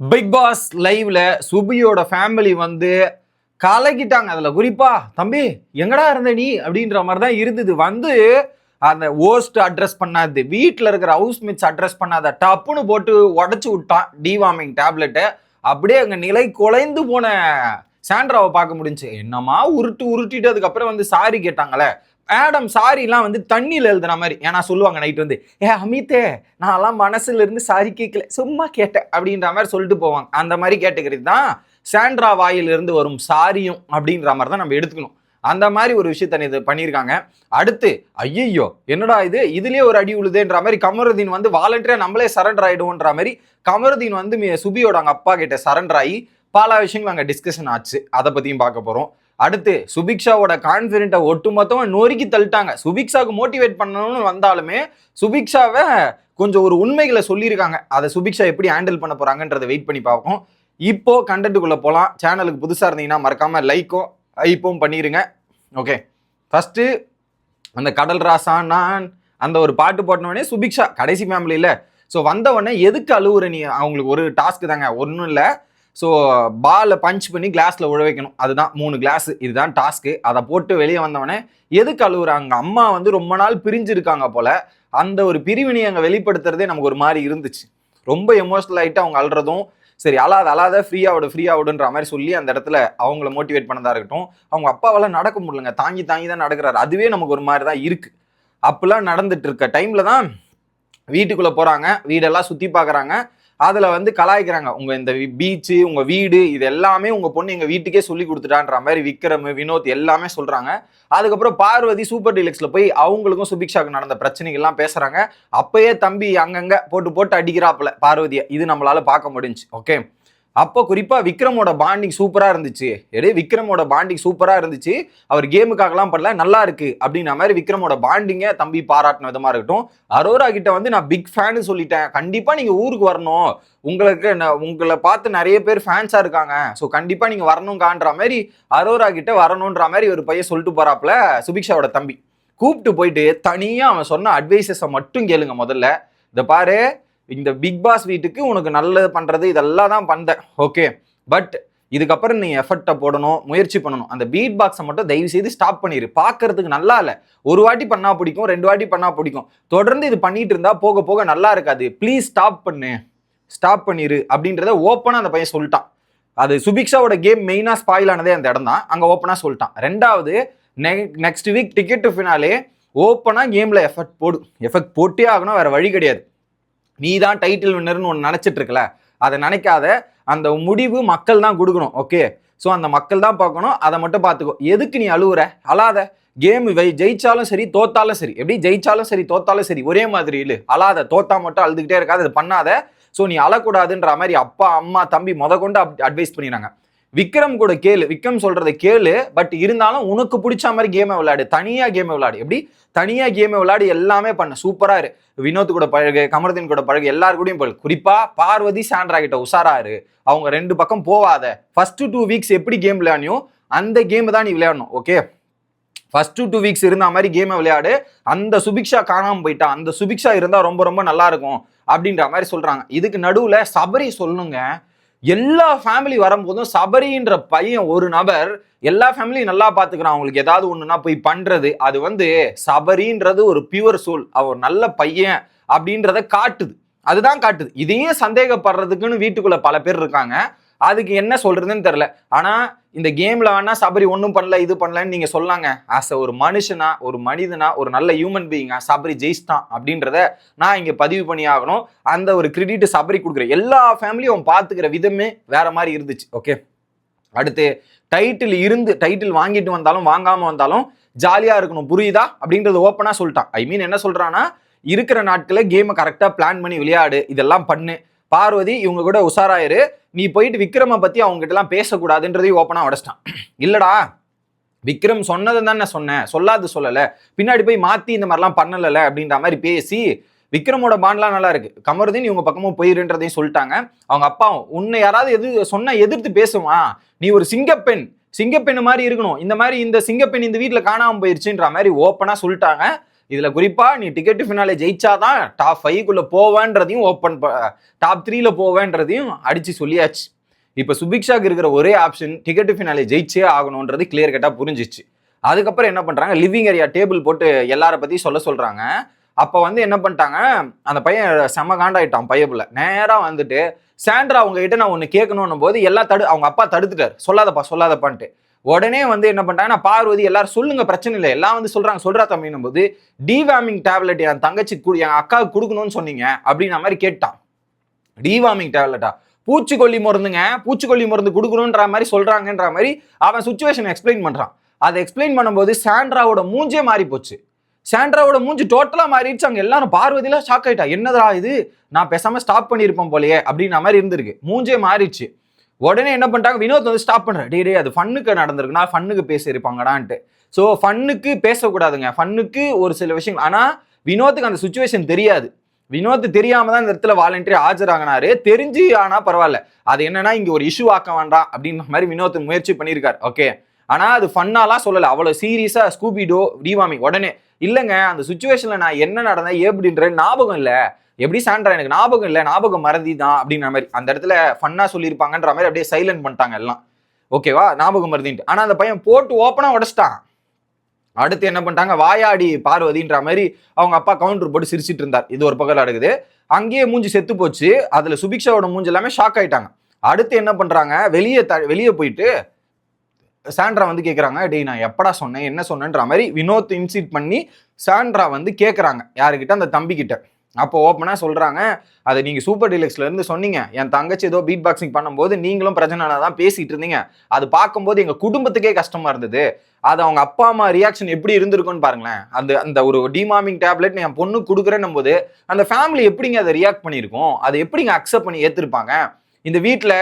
Big pass லைவ்ல சுபியோட family வந்து கலக்கிட்டாங்க. அதுல குறிப்பா தம்பி எங்கடா இருந்த நீ? அப்படின்ற மாதிரி தான் இருந்தது. வந்து அந்த ஓஸ்ட் அட்ரஸ் பண்ணாது வீட்டில் இருக்கிற ஹவுஸ் மிட்ஸ் அட்ரஸ் பண்ணாத டப்புன்னு போட்டு உடச்சி விட்டான் டிவார்மிங் டேப்லெட்டை அப்படியே அங்கே நிலை குலைந்து போன சாண்ட்ராவை பார்க்க முடிஞ்சுச்சு என்னமா உருட்டு உருட்டிட்டு அதுக்கப்புறம் வந்து சாரி கேட்டாங்களே. மேடம் சாரிலாம் வந்து தண்ணியில் எழுதுன மாதிரி. ஏன்னா சொல்லுவாங்க நைட் வந்து ஏ அமித்தே நான்லாம் மனசுல இருந்து சாரி கேட்கல சும்மா கேட்டேன் அப்படின்ற மாதிரி சொல்லிட்டு போவாங்க. அந்த மாதிரி கேட்டுக்கிறது தான் சாண்ட்ரா வாயிலிருந்து வரும் சாரியும் அப்படின்ற மாதிரி தான் நம்ம எடுத்துக்கணும். அந்த மாதிரி ஒரு விஷயத்த இது பண்ணியிருக்காங்க. அடுத்து ஐயையோ என்னடா இது? இதுலேயே ஒரு அடி உழுதுன்ற மாதிரி கமருதீன் வந்து வாலண்டியாக நம்மளே சரண்டர் ஆகிடுவோன்ற மாதிரி கமருதீன் வந்து சுபியோட அவங்க அப்பா கிட்ட சரண்டர் ஆகி பல விஷயங்கள் அங்கே டிஸ்கஷன் ஆச்சு. அதை பற்றியும் பார்க்க போகிறோம் அடுத்து சுபிக்ஷாவோட கான்ஃபிடென்ட்டை ஒட்டுமொத்தமாக நொறுக்கி தள்ளிட்டாங்க. சுபிக்ஷாவுக்கு மோட்டிவேட் பண்ணணும்னு வந்தாலுமே சுபிக்ஷாவை கொஞ்சம் ஒரு உண்மைகளை சொல்லியிருக்காங்க. அதை சுபிக்ஷா எப்படி ஹேண்டில் பண்ண போகிறாங்கன்றதை வெயிட் பண்ணி பார்ப்போம். இப்போ கண்டென்ட்டுக்குள்ளே போகலாம் சேனலுக்கு புதுசாக இருந்தீங்கன்னா மறக்காமல் லைக்கும் ஐப்பும் பண்ணிடுங்க ஓகே ஃபஸ்ட்டு அந்த கடல் ராசா நான் அந்த ஒரு பாட்டு போட்டவொடனே சுபிக்ஷா கடைசி ஃபேமிலியில் ஸோ வந்தவொடனே எதுக்கு அழுவுற நீ? அவங்களுக்கு ஒரு டாஸ்க்கு தாங்க. ஒன்றும் இல்லை. ஸோ பாலை பஞ்ச் பண்ணி கிளாஸில் உழ வைக்கணும். அதுதான் மூணு கிளாஸ் இதுதான் டாஸ்க்கு அதை போட்டு வெளியே வந்தவொடனே எதுக்கு அழுகுறாங்க அம்மா வந்து ரொம்ப நாள் பிரிஞ்சிருக்காங்க போல அந்த ஒரு பிரிவினை அங்கே வெளிப்படுத்துறதே நமக்கு ஒரு மாதிரி இருந்துச்சு. ரொம்ப எமோஷனல் ஆகிட்டு அவங்க அழுறதும் சரி அழாத அழாத ஃப்ரீயாக ஆவிடு ஃப்ரீ ஆவிடுன்ற மாதிரி சொல்லி அந்த இடத்துல அவங்கள மோட்டிவேட் பண்ணதாக இருக்கட்டும் அவங்க அப்பாவால் நடக்க முடியலங்க. தாங்கி தாங்கி தான் நடக்கிறாரு. அதுவே நமக்கு ஒரு மாதிரி தான் இருக்குது அப்போல்லாம் நடந்துட்டு இருக்க டைமில் தான் வீட்டுக்குள்ளே போகிறாங்க வீடெல்லாம் சுற்றி பார்க்குறாங்க. அதுல வந்து கலாய்க்கிறாங்க. உங்க இந்த பீச்சு உங்க வீடு இது எல்லாமே உங்க பொண்ணு எங்க வீட்டுக்கே சொல்லி கொடுத்துட்டான்ற மாதிரி விக்ரம் வினோத் எல்லாமே சொல்றாங்க. அதுக்கப்புறம் பார்வதி சூப்பர் டிலக்ஸ்ல போய் அவங்களுக்கும் சுபிக்ஷாக்கு நடந்த பிரச்சனைகள்லாம் பேசுறாங்க. அப்பயே தம்பி அங்கங்க போட்டு போட்டு அடிக்கிறாப்புல பார்வதியை. இது நம்மளால பார்க்க முடிஞ்சுச்சு. ஓகே அப்போ குறிப்பாக விக்ரமோட பாண்டிங் சூப்பராக இருந்துச்சு. எடே விக்ரமோட பாண்டிங் சூப்பராக இருந்துச்சு. அவர் கேமுக்காகலாம் பண்ணல நல்லா இருக்கு அப்படின்ற மாதிரி விக்ரமோட பாண்டிங்கை தம்பி பாராட்டின விதமாக இருக்கட்டும். அரோரா கிட்ட வந்து நான் பிக் ஃபேனு சொல்லிட்டேன். கண்டிப்பாக நீங்கள் ஊருக்கு வரணும். உங்களுக்கு உங்களை பார்த்து நிறைய பேர் ஃபேன்ஸாக இருக்காங்க. ஸோ கண்டிப்பாக நீங்கள் வரணுங்கான்ற மாதிரி அரோரா கிட்ட வரணுன்ற மாதிரி ஒரு பையன் சொல்லிட்டு போகிறாப்புல சுபிக்ஷாவோட தம்பி. கூப்பிட்டு போயிட்டு தனியாக அவன் சொன்ன அட்வைசஸை மட்டும் கேளுங்க முதல்ல. இந்த பாரு இந்த பிக் பாஸ் வீட்டுக்கு உனக்கு நல்லது பண்ணுறது இதெல்லாம் தான் பண்ண ஓகே பட் இதுக்கப்புறம் நீ எஃபர்ட்டை போடணும் முயற்சி பண்ணணும். அந்த பீட் பாக்ஸை மட்டும் தயவு செய்து ஸ்டாப் பண்ணிடு பார்க்கறதுக்கு நல்லா இல்லை. ஒரு வாட்டி பண்ணால் பிடிக்கும் ரெண்டு வாட்டி பண்ணால் பிடிக்கும். தொடர்ந்து இது பண்ணிட்டு இருந்தால் போக போக நல்லா இருக்காது. ப்ளீஸ் ஸ்டாப் பண்ணு. ஸ்டாப் பண்ணிடு அப்படின்றத ஓப்பனாக அந்த பையன் சொல்லிட்டான். அது சுபிக்ஷாவோட கேம் மெயினாக ஸ்பாயில் ஆனதே அந்த இடம் தான். அங்கே ஓப்பனாக சொல்லிட்டான். ரெண்டாவது நெக்ஸ்ட் வீக் டிக்கெட் ஃபினாலே ஓப்பனாக கேமில் எஃபர்ட் போடு. எஃபெக்ட் போட்டே ஆகணும் வேறு வழி கிடையாது. நீ தான் டைட்டில் வின்னர்னு ஒன்று நினச்சிட்டு இருக்கல அதை நினைக்காத. அந்த முடிவு மக்கள் தான் கொடுக்கணும் ஓகே ஸோ அந்த மக்கள் தான் பார்க்கணும். அதை மட்டும் பார்த்துக்கோ. எதுக்கு நீ அழுவுற? அழாத. கேம் வை ஜெயிச்சாலும் சரி தோத்தாலும் சரி. எப்படி? ஜெயிச்சாலும் சரி தோத்தாலும் சரி. ஒரே மாதிரி இல்லை அழாத. தோத்தா மட்டும் அழுதுகிட்டே இருக்காது. அது பண்ணாத. ஸோ நீ அழக்கூடாதுன்ற மாதிரி அப்பா அம்மா தம்பி முத கொண்டு அட்வைஸ் பண்ணிடுறாங்க. விக்ரம் கூட கேளு. விக்ரம் சொல்றத கேளு. பட் இருந்தாலும் உனக்கு பிடிச்ச மாதிரி கேமை விளையாடு. தனியா கேமை விளையாடு. எப்படி? தனியா கேமை விளையாடி எல்லாமே பண்ண. சூப்பரா இரு. வினோத் கூட பழகு கமர்தீன் கூட பழகு எல்லாரு கூடயும் பழகு. குறிப்பா பார்வதி சாண்ட்ரா கிட்ட உஷாரா இரு. அவங்க ரெண்டு பக்கம் போவாத. ஃபர்ஸ்ட் டூ வீக்ஸ் எப்படி கேம் விளையாடியோ அந்த கேம் தான் நீ விளையாடணும். ஓகே ஃபர்ஸ்ட் டூ வீக்ஸ் இருந்த மாதிரி கேமை விளையாடு. அந்த சுபிக்ஷா காணாமல் போயிட்டான் அந்த சுபிக்ஷா இருந்தா ரொம்ப ரொம்ப நல்லா இருக்கும். அப்படின்ற மாதிரி சொல்றாங்க. இதுக்கு நடுவுல சபரி சொல்லணுங்க எல்லா ஃபேமிலி வரும்போதும் சபரின்ற பையன் ஒரு நபர் எல்லா ஃபேமிலியும் நல்லா பார்த்துக்கிறான் அவங்களுக்கு ஏதாவது ஒன்றுன்னா போய் பண்ணுறது அது வந்து சபரின்றது ஒரு பியூர் சோல் அவர் நல்ல பையன் அப்படின்றத காட்டுது. அதுதான் காட்டுது. இதையும் சந்தேகப்படுறதுக்குன்னு வீட்டுக்குள்ள பல பேர் இருக்காங்க. அதுக்கு என்ன சொல்றதுன்னு தெரில ஆனால் இந்த கேமில் வேணா சபரி ஒன்றும் பண்ணல இது பண்ணலன்னு நீங்கள் சொல்லாங்க. ஆஸ் ஒரு மனுஷனா ஒரு மனிதனா ஒரு நல்ல ஹியூமன் பீயிங்கா சபரி ஜெயிச்சிட்டான் அப்படின்றத நான் இங்கே பதிவு பண்ணி ஆகணும். அந்த ஒரு கிரெடிட் சபரி கொடுக்குறேன் எல்லா ஃபேமிலியும் அவன் பார்த்துக்கிற விதமே வேற மாதிரி இருந்துச்சு. ஓகே அடுத்து டைட்டில் இருந்து டைட்டில் வாங்கிட்டு வந்தாலும் வாங்காமல் வந்தாலும் ஜாலியாக இருக்கணும். புரியுதா? அப்படின்றது ஓப்பனாக சொல்லிட்டான். ஐ மீன் என்ன சொல்கிறான்னா இருக்கிற நாட்களில் கேமை கரெக்டாக பிளான் பண்ணி விளையாடு இதெல்லாம் பண்ணு. பார்வதி இவங்க கூட உஷாராயிரு. நீ போயிட்டு விக்ரமை பத்தி அவங்க கிட்ட எல்லாம் பேசக்கூடாதுன்றதையும் ஓப்பனா உடச்சிட்டான். இல்லடா விக்ரம் சொன்னதை தானே சொன்னேன். சொல்லாது சொல்லல. பின்னாடி போய் மாத்தி இந்த மாதிரிலாம் பண்ணல அப்படின்ற மாதிரி பேசி விக்ரமோட பாண்ட்லாம் நல்லா இருக்கு. கமருதீன் இவங்க பக்கமும் போயிருன்றதையும் சொல்லிட்டாங்க. அவங்க அப்பாவும் உன்னை யாராவது எது சொன்ன எதிர்த்து பேசுவான் நீ ஒரு சிங்கப்பெண். சிங்கப்பெண் மாதிரி இருக்கணும். இந்த மாதிரி இந்த சிங்கப்பெண் இந்த வீட்டில் காணாமல் போயிருச்சுன்ற மாதிரி ஓப்பனாக சொல்லிட்டாங்க. இதுல குறிப்பா நீ டிக்கெட் ஃபினாலே ஜெயிச்சாதான் டாப் ஃபைவ்க்குள்ள போவேன்றதையும் ஓப்பன் டாப் த்ரீல போவேன்றதையும் அடிச்சு சொல்லியாச்சு. இப்ப சுபிக்ஷாக்கு இருக்கிற ஒரே ஆப்ஷன் டிக்கெட் ஃபினாலே ஜெயிச்சே ஆகணும்ன்றது கிளியர் கட்டா புரிஞ்சிச்சு. அதுக்கப்புறம் என்ன பண்றாங்க? லிவிங் ஏரியா டேபிள் போட்டு எல்லார பத்தி சொல்ல சொல்றாங்க. அப்போ வந்து என்ன பண்ணிட்டாங்க? அந்த பையன் செம காண்டாயிட்டான் பையப்புல நேராக வந்துட்டு சாண்ட்ரா அவங்க கிட்ட நான் ஒன்று கேட்கணும்னும் போது எல்லாம் தடு அவங்க அப்பா தடுத்துட்டாரு. சொல்லாதப்பா சொல்லாதப்பான்ட்டு. உடனே வந்து என்ன பண்ணிட்டாங்கன்னா பார்வதி எல்லாரும் சொல்லுங்க பிரச்சனை இல்லை. எல்லாம் வந்து சொல்றாங்க. சொல்றா தம்பின்னும் போது டிவார்மிங் டேப்லெட் என் தங்கச்சி கு- என் அக்காவுக்கு கொடுக்கணும்னு சொன்னீங்க அப்படின்ற மாதிரி கேட்டான் டிவார்மிங் டேப்லெட்டா பூச்சிக்கொல்லி மருந்துங்க. பூச்சிக்கொல்லி மருந்து கொடுக்கணுன்ற மாதிரி சொல்றாங்கன்ற மாதிரி அவன் சுச்சுவேஷன் எக்ஸ்பிளைன் பண்றான். அதை எக்ஸ்பிளைன் பண்ணும்போது சாண்ட்ராவோட மூஞ்சே மாறி போச்சு. சாண்ட்ராவோட மூஞ்சி டோட்டலாக மாறிடுச்சு. அங்கே எல்லாரும் பார்வதியெல்லாம் ஷாக் ஆயிட்டா. என்னதா இது? நான் பேசாமல் ஸ்டாப் பண்ணியிருப்பேன் போலயே அப்படின்ற மாதிரி இருந்திருக்கு. மூஞ்சே மாறிடுச்சு. உடனே என்ன பண்ணிட்டாங்க? வினோத் வந்து ஸ்டாப் பண்ற டே டே அது ஃபன்னுக்கு நடந்திருக்குன்னா ஃபன்னுக்கு பேசியிருப்பாங்கடான்ட்டு. ஸோ ஃபன்னுக்கு பேசக்கூடாதுங்க. ஃபன்னுக்கு ஒரு சில விஷயங்கள். ஆனால் வினோத்துக்கு அந்த சுச்சுவேஷன் தெரியாது. வினோத் தெரியாம தான் இந்த இடத்துல வாலண்டரி ஆஜராகினாரு. தெரிஞ்சு ஆனா பரவாயில்ல. அது என்னன்னா இங்க ஒரு இஷ்யூ ஆக்க வேண்டாம் அப்படின்ற மாதிரி வினோத் முயற்சி பண்ணியிருக்காரு. ஓகே ஆனா அது ஃபன்னாலாம் சொல்லல. அவ்வளவு சீரியஸா ஸ்கூபிடோ டிவாமி உடனே. இல்லைங்க அந்த சுச்சுவேஷன்ல நான் என்ன நடந்தேன் எப்படின்ற ஞாபகம் இல்லை. எப்படி சாண்ட்ரா எனக்கு ஞாபகம் இல்லை. ஞாபகம் மறதி தான் அப்படின்ற மாதிரி. அந்த இடத்துல ஃபன்னா சொல்லியிருப்பாங்கன்ற மாதிரி அப்படியே சைலண்ட் பண்ணிட்டாங்க எல்லாம். ஓகேவா ஞாபகம் மருதின்ட்டு ஆனால் அந்த பையன் போட்டு ஓப்பனாக உடைச்சிட்டான். அடுத்து என்ன பண்ணிட்டாங்க? வாயாடி பார்வதின்ற மாதிரி அவங்க அப்பா கவுண்டர் போட்டு சிரிச்சிட்டு இருந்தார். இது ஒரு பக்கம் நடக்குது. அங்கேயே மூஞ்சி செத்து போச்சு. அதில் சுபிக்ஷாவோட மூஞ்சி எல்லாமே ஷாக் ஆயிட்டாங்க. அடுத்து என்ன பண்ணுறாங்க வெளியே த வெளியே போயிட்டு சாண்ட்ரா வந்து கேட்குறாங்க டேய் நான் எப்படா சொன்னேன்? என்ன சொன்னேன்ற மாதிரி வினோத் இன்சிட் பண்ணி சாண்ட்ரா வந்து கேட்குறாங்க யாருக்கிட்ட அந்த தம்பிக்கிட்ட அப்போ ஓப்பனாக சொல்கிறாங்க அதை நீங்கள் சூப்பர் டீலக்ஸ்லேருந்து சொன்னீங்க. என் தங்கச்சி ஏதோ பீட் பாக்ஸிங் பண்ணும்போது நீங்களும் பிரச்சனை தான் பேசிகிட்டு இருந்தீங்க. அது பார்க்கும்போது எங்கள் குடும்பத்துக்கே கஷ்டமாக இருந்தது. அது அவங்க அப்பா அம்மா ரியாக்ஷன் எப்படி இருந்திருக்கும்னு பாருங்களேன். அந்த அந்த ஒரு டிமாமிங் டேப்லெட் என் பொண்ணு கொடுக்குறேன்னும் போது அந்த ஃபேமிலி எப்படிங்க அதை ரியாக்ட் பண்ணியிருக்கும்? அதை எப்படிங்க அக்செப்ட் பண்ணி ஏற்றிருப்பாங்க இந்த வீட்டில்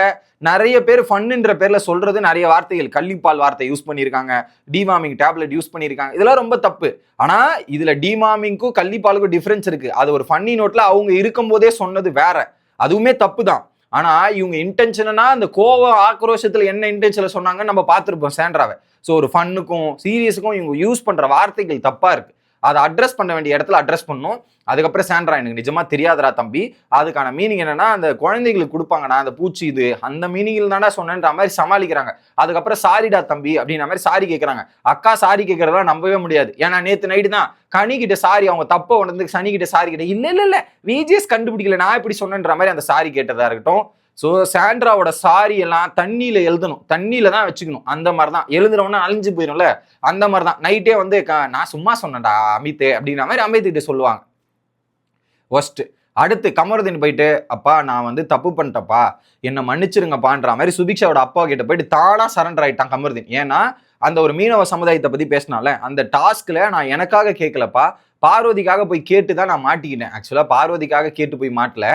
நிறைய பேர் ஃபன்னுன்ற பேரில் சொல்கிறது நிறைய வார்த்தைகள். கள்ளிப்பால் வார்த்தை யூஸ் பண்ணியிருக்காங்க. டிமாமிங் டேப்லெட் யூஸ் பண்ணியிருக்காங்க. இதெல்லாம் ரொம்ப தப்பு. ஆனால் இதில் டிமாமிங்க்கும் கள்ளிப்பாலுக்கும் டிஃப்ரென்ஸ் இருக்குது அது ஒரு ஃபன்னி நோட்டில் அவங்க இருக்கும்போதே சொன்னது வேற. அதுவுமே தப்பு தான். ஆனால் இவங்க இன்டென்ஷனா அந்த கோவ ஆக்ரோஷத்தில் என்ன இன்டென்ஷனில் சொன்னாங்கன்னு நம்ம பார்த்துருப்போம் சேண்ட்ராவை ஸோ ஒரு ஃபன்னுக்கும் சீரியஸுக்கும் இவங்க யூஸ் பண்ணுற வார்த்தைகள் தப்பாக இருக்குது அதை அட்ரஸ் பண்ண வேண்டிய இடத்துல அட்ரஸ் பண்ணும் அதுக்கப்புறம் சாண்ட்ரா எனக்கு நிஜமா தெரியாதரா தம்பி. அதுக்கான மீனிங் என்னன்னா அந்த குழந்தைகளுக்கு கொடுப்பாங்கண்ணா அந்த பூச்சி இது. அந்த மீனிங்கில் தானே சொன்னேன்ற மாதிரி சமாளிக்கிறாங்க. அதுக்கப்புறம் சாரிடா தம்பி அப்படின்ற மாதிரி சாரி கேட்கறாங்க அக்கா சாரி கேட்கறதெல்லாம் நம்பவே முடியாது. ஏன்னா நேத்து நைட்டு தான் கனி கிட்ட சாரி அவங்க தப்ப உணர்ந்து சனி கிட்ட சாரி கிட்ட இல்ல இல்ல இல்ல. விஜிஎஸ் கண்டுபிடிக்கல. நான் இப்படி சொன்னேன்ற மாதிரி அந்த சாரி கேட்டதா இருக்கட்டும். ஸோ சாண்ட்ராவோட சாரி எல்லாம் தண்ணியில் எழுதணும். தண்ணியில் தான் வச்சுக்கணும். அந்த மாதிரி தான் எழுதுறவொன்னே அழிஞ்சு போயிடும்ல அந்த மாதிரி தான் நைட்டே வந்து நான் சும்மா சொன்னேன்டா அமித் அப்படிங்கிற மாதிரி அமித் கிட்ட சொல்லுவாங்க. ஒஸ்ட் அடுத்து கமருதீன் போயிட்டு அப்பா நான் வந்து தப்பு பண்ணிட்டப்பா என்னை மன்னிச்சிருங்கப்பான்ற மாதிரி சுபிக்ஷாவோட அப்பா கிட்ட போயிட்டு தானாக சரண்டர் ஆயிட்டான் கமருதீன். ஏன்னா அந்த ஒரு மீனவ சமுதாயத்தை பற்றி பேசினால அந்த டாஸ்கில் நான் எனக்காக கேட்கலப்பா பார்வதிக்காக போய் கேட்டு தான் நான் மாட்டிக்கிட்டேன். ஆக்சுவலாக பார்வதிக்காக கேட்டு போய் மாட்டல.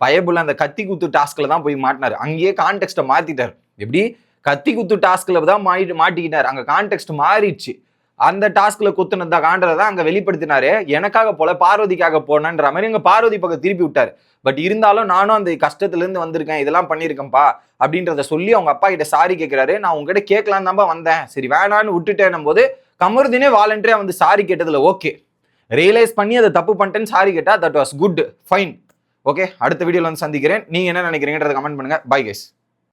பயபுள்ள அந்த கத்தி குத்து டாஸ்க்ல தான் போய் மாட்டினார். அங்கேயே கான்டெக்ட்டை மாத்திட்டார். எப்படி? கத்தி குத்து டாஸ்க்ல தான் மாறி மாட்டிக்கிட்டார். அங்கே கான்டெக்ட் மாறிடுச்சு. அந்த டாஸ்க்ல குத்துனத காண்டதை தான் அங்க வெளிப்படுத்தினாரு. எனக்காக போல பார்வதிக்காக போனன்ற மாதிரி அங்க பார்வதி பக்கம் திருப்பி விட்டாரு. பட் இருந்தாலும் நானும் அந்த கஷ்டத்துல இருந்து வந்திருக்கேன். இதெல்லாம் பண்ணியிருக்கேன்ப்பா அப்படின்றத சொல்லி அவங்க அப்பா கிட்ட சாரி கேட்கிறாரு நான் உங்ககிட்ட கேட்கலாம் தான்ப்பா வந்தேன். சரி வேணான்னு விட்டுட்டேன் போது கமருதினே வாலண்டரியா வந்து சாரி கேட்டதுல ஓகே ரியலைஸ் பண்ணி அதை தப்பு பண்ணிட்டேன்னு சாரி கேட்டா that was good fine okay அடுத்த வீடியோவில் வந்து சந்திக்கிறேன். நீங்க என்ன நினைக்கிறீங்கன்றத கமெண்ட் பண்ணுங்க. Bye guys